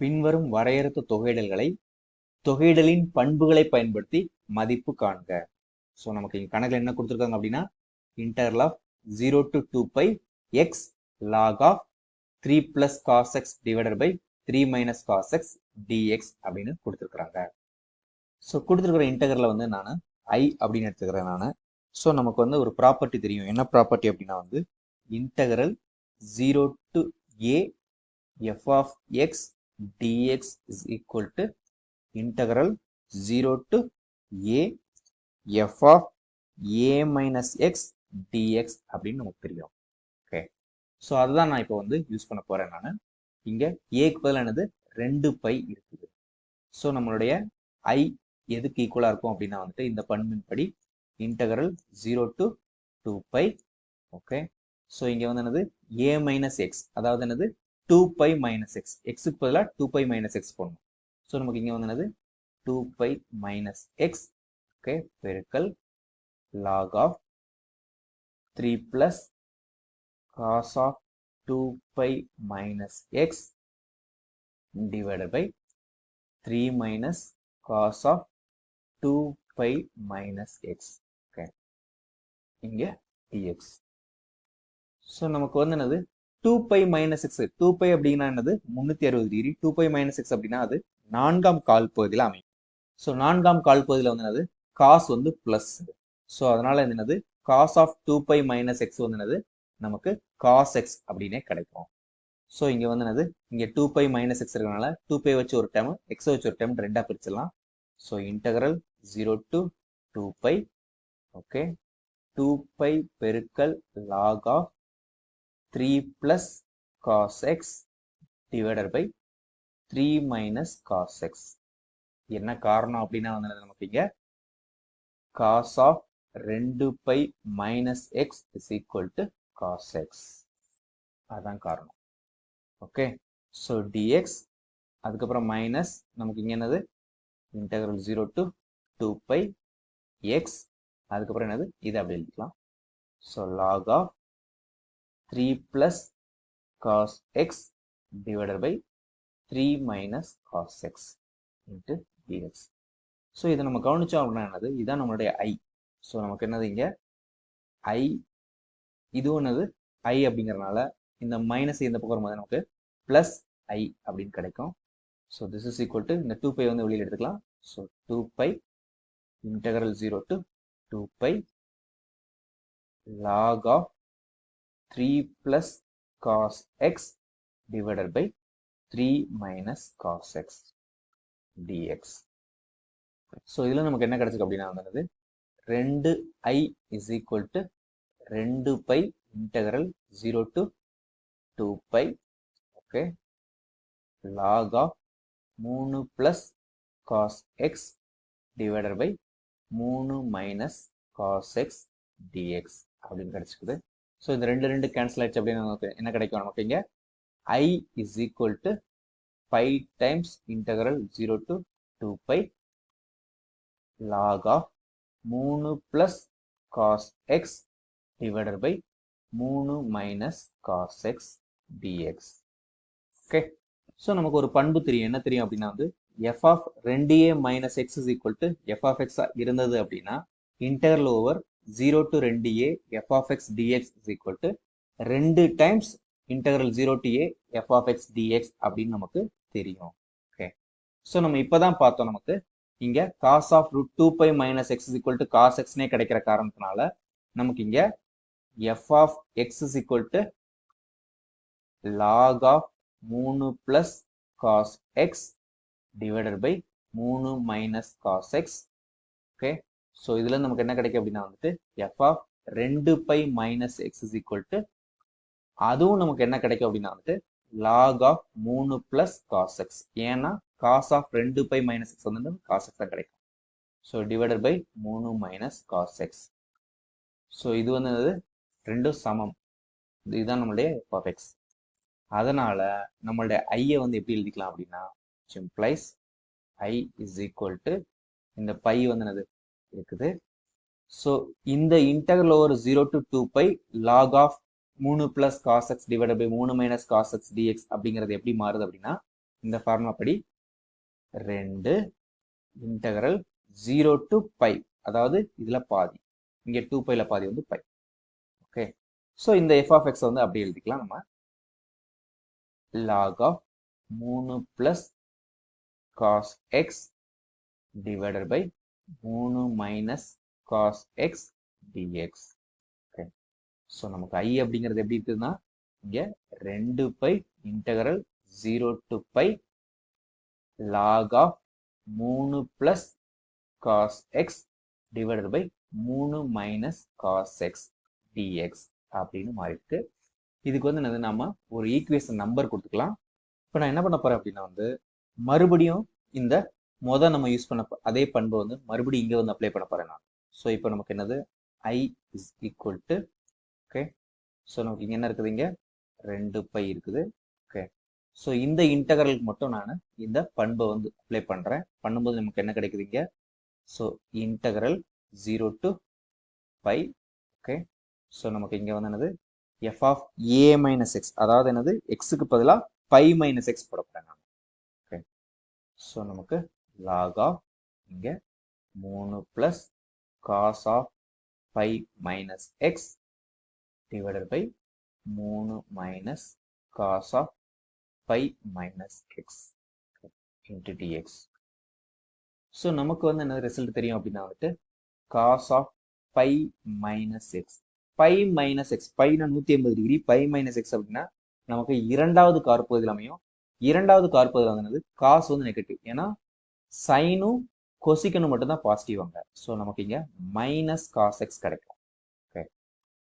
பின்வரும் வரையறுத்த தொகையிடல்களை தொகையிடலின் பண்புகளை பயன்படுத்தி மதிப்பு காண்க. ஸோ நமக்கு இங்கே கணக்கில் என்ன கொடுத்துருக்காங்க அப்படின்னா integral of zero to two pi x log of three plus cos x divided by three minus cos x dx அப்படின்னு கொடுத்துருக்குறாங்க. ஸோ கொடுத்துருக்குற இன்டகரில் வந்து நான் ஐ அப்படின்னு எடுத்துக்கிறேன் நான். ஸோ நமக்கு வந்து ஒரு ப்ராப்பர்ட்டி தெரியும். என்ன ப்ராப்பர்ட்டி அப்படின்னா வந்து integral zero to a f of x dx is equal to integral 0 to a f of a minus x dx அப்படின்னு நமக்கு தெரியும். ஓகே ஸோ அதுதான் நான் இப்போ வந்து யூஸ் பண்ண போறேன் நான். இங்க ஏக்கு பதில் என்னது? ரெண்டு பை இருக்குது. ஸோ நம்மளுடைய ஐ எதுக்கு ஈக்குவலா இருக்கும் அப்படின்னா வந்துட்டு இந்த பண்பின் படி integral zero to two pi okay so இங்க வந்து என்னது? ஏ மைனஸ் எக்ஸ் அதாவது என்னது? டூ பை மைனஸ் எக்ஸ் எக்ஸுக்கு பதிலாக டூ பை மைனஸ் எக்ஸ் போடணும். ஸோ நமக்கு இங்கே வந்தது two pi minus x okay பெருக்கல் log of three plus cos of two pi minus x divided by three minus cos of two pi minus x okay இங்கே dx so நமக்கு வந்து என்னது? Two pi minus six two pi அப்படின்னா என்னது? முந்நூற்றி அறுபது degree two pi minus x அப்படின்னா அது நான்காம் கால் பகுதியில் அமையும். ஸோ நான்காம் கால் பகுதியில் வந்து என்னது? காஸ் வந்து ப்ளஸ் ஸோ அதனால என்னது? Cos of two pi minus x வந்து என்னது? நமக்கு காஸ் எக்ஸ் அப்படின்னே கிடைக்கும். ஸோ இங்கே வந்து என்னது? இங்கே டூ பை மைனஸ் எக்ஸ் இருக்கிறனால டூ பை வச்சு ஒரு டைம் எக்ஸை வச்சு ஒரு டைம் ரெண்டாக பிரிச்சிடலாம். So integral zero to two pi okay two pi பெருக்கல் log of three plus cos x divided by three minus cos x என்ன காரணம் அப்படின்னா வந்து நமக்கு இங்க? காஸ் ஆஃப் ரெண்டு pi minus x is equal to cos x அதுதான் காரணம். ஓகே ஸோ டிஎக்ஸ் அதுக்கப்புறம் மைனஸ் நமக்கு இங்கே என்னது? Integral zero to two pi x அதுக்கப்புறம் என்னது? இதை அப்படி எழுதிக்கலாம். So log of three plus cos x divided by three minus cos x into dx so இதை நம்ம கவனிச்சோம் அப்படின்னா என்னது? இதுதான் நம்மளுடைய ஐ ஸோ நமக்கு என்னது இங்கே? ஐ இதுவும் என்னது? ஐ அப்படிங்கிறனால இந்த மைனஸ் இந்த பக்கம் வரும்போது நமக்கு ப்ளஸ் ஐ அப்படின்னு கிடைக்கும். So this is equal to இந்த டூ பை வந்து வெளியில் எடுத்துக்கலாம். So two pi integral zero to two pi log of three plus cos x divided by three minus cos x dx so இதில் நமக்கு என்ன கிடச்சிருக்கு அப்படின்னா வந்து ரெண்டு ஐ இஸ் ஈக்குவல் டு ரெண்டு pi integral zero to two pi okay log of மூணு plus cos x divided by மூணு மைனஸ் காஸ் எக்ஸ் டிஎக்ஸ் அப்படின்னு கிடைச்சிக்குது ஸோ இந்த ரெண்டு ரெண்டு கேன்சல் ஆயிடுச்சு அப்படின்னு நமக்கு என்ன கிடைக்கும் நமக்கு இங்கே? I is equal to five times integral zero to two pi log of மூணு plus cos x divided by மூணு minus cos x dx okay so நமக்கு ஒரு பண்பு தெரியும். என்ன தெரியும் அப்படின்னா வந்து எஃப் ஆஃப் ரெண்டு a minus x is equal to f of x இருந்தது அப்படின்னா இன்டர்ல் ஓவர் ஜீரோ டு ரெண்டு a f of x dx is equal to ரெண்டு times integral zero to a f of x dx அப்படின்னு நமக்கு தெரியும். Okay so நம்ம இப்போ தான் பார்த்தோம் நமக்கு. இங்கே cos of root two pi minus x equal to cos எக்ஸ்னே கிடைக்கிற காரணத்தினால நமக்கு இங்கே f of x is equal to log of மூணு plus cos x divided by மூணு minus cos x okay so இதுல நமக்கு என்ன கிடைக்கும் அப்படின்னா வந்துட்டு எஃப் ஆஃப் ரெண்டு pi minus x is equal to அதுவும் நமக்கு என்ன கிடைக்கும் அப்படின்னா வந்துட்டு லாக் ஆஃப் மூணு பிளஸ் காஸ் எக்ஸ் ஏன்னா காஸ் ஆஃப் ரெண்டு பை மைனஸ் எக்ஸ் வந்து காஸ் எக்ஸ் தான் கிடைக்கும். ஸோ டிவைடட் பை மூணு மைனஸ் காஸ் எக்ஸ் ஸோ இது வந்து என்னது? ரெண்டும் சமம். இதுதான் நம்மளுடைய எஃப் ஆஃப் எக்ஸ் அதனால நம்மளுடைய ஐயை வந்து எப்படி எழுதிக்கலாம் அப்படின்னா simplifies I is equal to இந்த பை வந்து என்னது? இருக்குது. ஸோ இந்த integral over zero to two pi log of மூணு plus cos x divide by மூணு மைனஸ் காஸ் எக்ஸ் டிஎக்ஸ் அப்படிங்கிறது எப்படி மாறுது அப்படின்னா இந்த ஃபார்முலா படி ரெண்டு இன்டகரல் ஜீரோ டு பை அதாவது இதில் பாதி. இங்கே டூ பைல பாதி வந்து பை ஓகே ஸோ இந்த எஃப் ஆஃப் எக்ஸ் வந்து அப்படி எழுதிக்கலாம் நம்ம. லாக் ஆஃப் மூணு plus cos x divided by மூணு minus cos x dx okay so நமக்கு ஐ அப்படிங்கிறது எப்படி இருக்குதுன்னா இங்கே ரெண்டு pi integral zero to pi log of மூணு plus cos x divided by மூணு மைனஸ் காஸ் எக்ஸ் டிஎக்ஸ் அப்படின்னு மாறிட்டு இதுக்கு வந்து என்னது நம்ம ஒரு ஈக்குவேஷன் நம்பர் கொடுத்துக்கலாம். இப்போ நான் என்ன பண்ண போகிறேன் அப்படின்னா வந்து மறுபடியும் இந்த மொதல் நம்ம யூஸ் பண்ண அதே பண்பை வந்து மறுபடியும் இங்கே வந்து அப்ளை பண்ண போகிறேன் நான். ஸோ இப்போ நமக்கு என்னது? I is equal to okay so நமக்கு இங்கே என்ன இருக்குது இங்கே? ரெண்டு பை இருக்குது ஓகே ஸோ இந்த இன்டகரலுக்கு மட்டும் நான் இந்த பண்பை வந்து அப்ளை பண்ணுறேன் பண்ணும்போது நமக்கு என்ன கிடைக்குது இங்கே? So integral zero to pi okay so நமக்கு இங்கே வந்து என்னது? F of a minus x அதாவது என்னது? எக்ஸுக்கு பதிலாக பை மைனஸ் எக்ஸ் போட போகிறேன் நான் ஓகே ஸோ நமக்கு லாக் ஆஃப் இங்கே மூணு plus cos of pi minus x divided by மூணு minus cos of pi minus x into dx so நமக்கு வந்து என்ன ரிசல்ட் தெரியும் அப்படின்னா வந்துட்டு cos of pi minus x pi minus x பைனா நூற்றி ஐம்பது டிகிரி பை மைனஸ் எக்ஸ் அப்படின்னா நமக்கு இரண்டாவது கார்பகுதியில் அமையும். இரண்டாவது கார்பகுதியில் வந்து என்னது காசு வந்து நெகட்டிவ் ஏன்னா சைனும் கொசிக்கனும் மட்டும்தான் பாசிட்டிவ் அங்க ஸோ நமக்கு இங்கே மைனஸ் காஸ் எக்ஸ் கிடைக்கும். ஓகே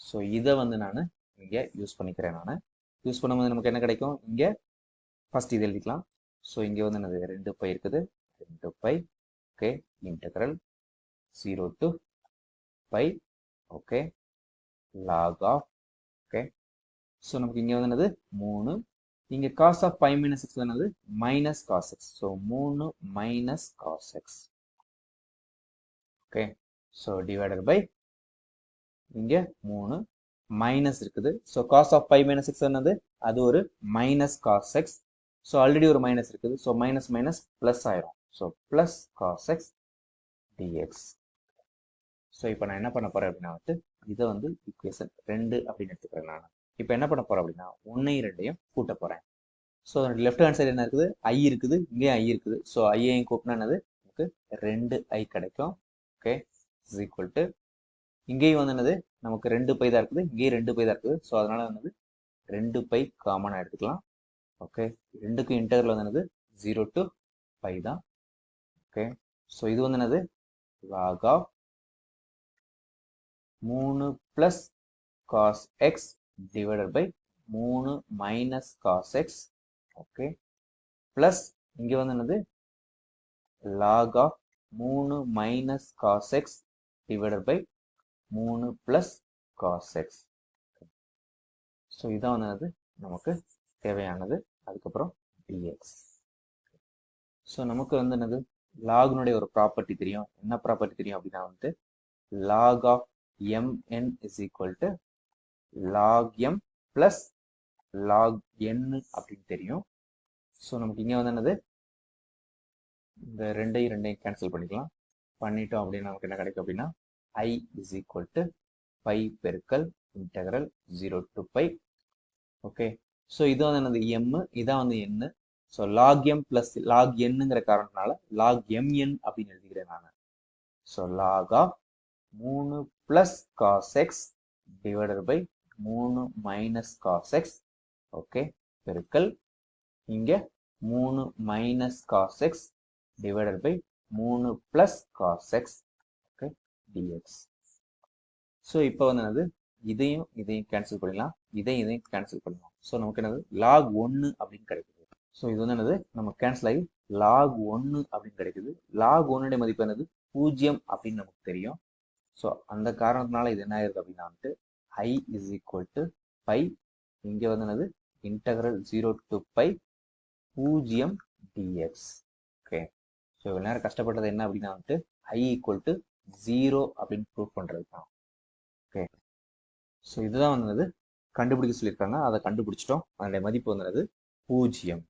ஸோ இதை வந்து நான் இங்கே யூஸ் பண்ணிக்கிறேன் நான். யூஸ் பண்ணும்போது நமக்கு என்ன கிடைக்கும்? இங்கே ஃபர்ஸ்ட் இது எழுதிக்கலாம். ஸோ இங்கே வந்து என்னது? ரெண்டு பை இருக்குது. ரெண்டு pi okay integral zero to pi okay log of okay so நமக்கு இங்கே வந்து என்னது? மூணு இங்கே cos of five minus x என்னது? மைனஸ் காஸ் எக்ஸ் ஸோ மூணு minus cos x okay so divided by இங்கே மூணு மைனஸ் இருக்குது. So cos of five minus x என்னது? அது ஒரு minus cos x so already ஒரு மைனஸ் இருக்குது. ஸோ மைனஸ் மைனஸ் ப்ளஸ் ஆயிரும். So plus cos x dx so இப்போ நான் என்ன பண்ண போறேன் அப்படின்னா வந்துட்டு இதை வந்து ஈக்குவேஷன் ரெண்டு அப்படின்னு எடுத்துக்கிறேன் நான். இப்போ என்ன பண்ண போகிறோம் அப்படின்னா ஒன்றையும் ரெண்டையும் கூட்ட போகிறேன் ஸோ லெஃப்ட் ஹேண்ட் சைடு என்ன இருக்குது? ஐ இருக்குது. இங்கேயும் ஐ இருக்குது. ஸோ ஐயையும் கூட்டினா என்னது? நமக்கு ரெண்டு ஐ கிடைக்கும். ஓகே இஸ் ஈக்குவல் டு இங்கேயும் வந்து என்னது? நமக்கு ரெண்டு பை தான் இருக்குது. இங்கேயும் ரெண்டு பை தான் இருக்குது. ஸோ அதனால என்னது? ரெண்டு பை காமனாக எடுத்துக்கலாம். ஓகே ரெண்டுக்கும் இன்டர்வல் வந்து என்னது? ஜீரோ டு பை தான். ஓகே ஸோ இது வந்து என்னது? லாக் ஆஃப் மூணு plus cos x divided by மூணு minus cos x okay plus இங்கே வந்து என்னது? லாக் ஆஃப் மூணு minus cos x divided by மூணு ப்ளஸ் காஸ் எக்ஸ் ஸோ இதான் வந்து என்னது? நமக்கு தேவையானது. அதுக்கப்புறம் டிஎக்ஸ் ஸோ நமக்கு வந்து என்னது? லாக்னுடைய ஒரு ப்ராப்பர்ட்டி தெரியும். என்ன ப்ராப்பர்ட்டி தெரியும் அப்படின்னா வந்துட்டு log of mn is equal to log m plus log n அப்படின்னு தெரியும். ஸோ நமக்கு இங்கே வந்து என்னது? இந்த ரெண்டையும் ரெண்டையும் கேன்சல் பண்ணிக்கலாம். பண்ணிட்டோம் அப்படின்னு நமக்கு என்ன கிடைக்கும் அப்படின்னா? I is equal to pi பெருக்கல் integral zero to pi okay so இது வந்து என்னது? எம்மு இதான் வந்து n so log m plus log என்னுங்கிற காரணத்தினால லாக் எம் என் அப்படின்னு எழுதிக்கிறேன் நான். ஸோ லாக் ஆஃப் மூணு plus cos x divided by மூணு மைனஸ் காஸ் எக்ஸ் ஓகே பெருக்கல். இங்கே மூணு minus cos x divided by மூணு plus cos x okay dx so இப்போ வந்து என்னது? இதையும் இதையும் கேன்சல் பண்ணிடலாம். இதையும் இதையும் கேன்சல் பண்ணலாம் ஸோ நமக்கு என்னது? லாக் ஒன்று அப்படின்னு கிடைக்குது. ஸோ இது வந்து என்னது? நம்ம கேன்சல் ஆகி லாக் ஒன்று அப்படின்னு கிடைக்குது. லாக் ஒன்னுடைய மதிப்பு என்னது? பூஜ்ஜியம் அப்படின்னு நமக்கு தெரியும். ஸோ அந்த காரணத்தினால இது என்ன ஆயிருது அப்படின்னா வந்துட்டு I is equal to pi இங்கே வந்து என்னது? இன்டகரல் ஜீரோ டு பை பூஜ்ஜியம் டிஎக்ஸ் ஓகே ஸோ இவ்வளோ நேரம் கஷ்டப்பட்டது என்ன அப்படின்னா வந்துட்டு ஐ ஈக்குவல் டு ஜீரோ அப்படின்னு ப்ரூவ் பண்ணுறது தான் ஓகே ஸோ இதுதான் வந்தது கண்டுபிடிக்க சொல்லியிருக்காங்க. அதை கண்டுபிடிச்சிட்டோம். அதனுடைய மதிப்பு வந்தது பூஜ்ஜியம்.